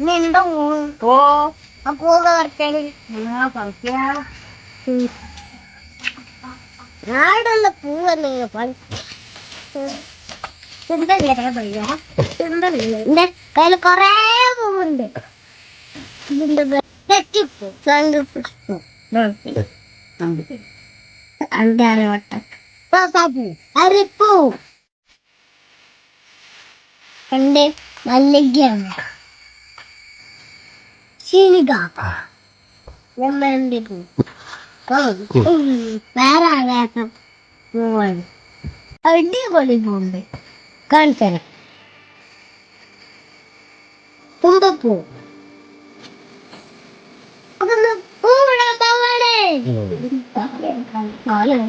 നിന്റെ ഓ പറിക്കൽ ആടുള്ള എന്റെ കയ്യിൽ കൊറേ പൂവുണ്ട്. ഇതിന്റെ അരിപ്പൂ രണ്ട് മല്ലികയാണ് പൂ? വേറെ ആകാത്ത പൂവാണ്. അടിപൊളി പൂണ്ട് കാണിച്ചത് തുമ്പപ്പൂ gì ừ. đứng đó để em nói là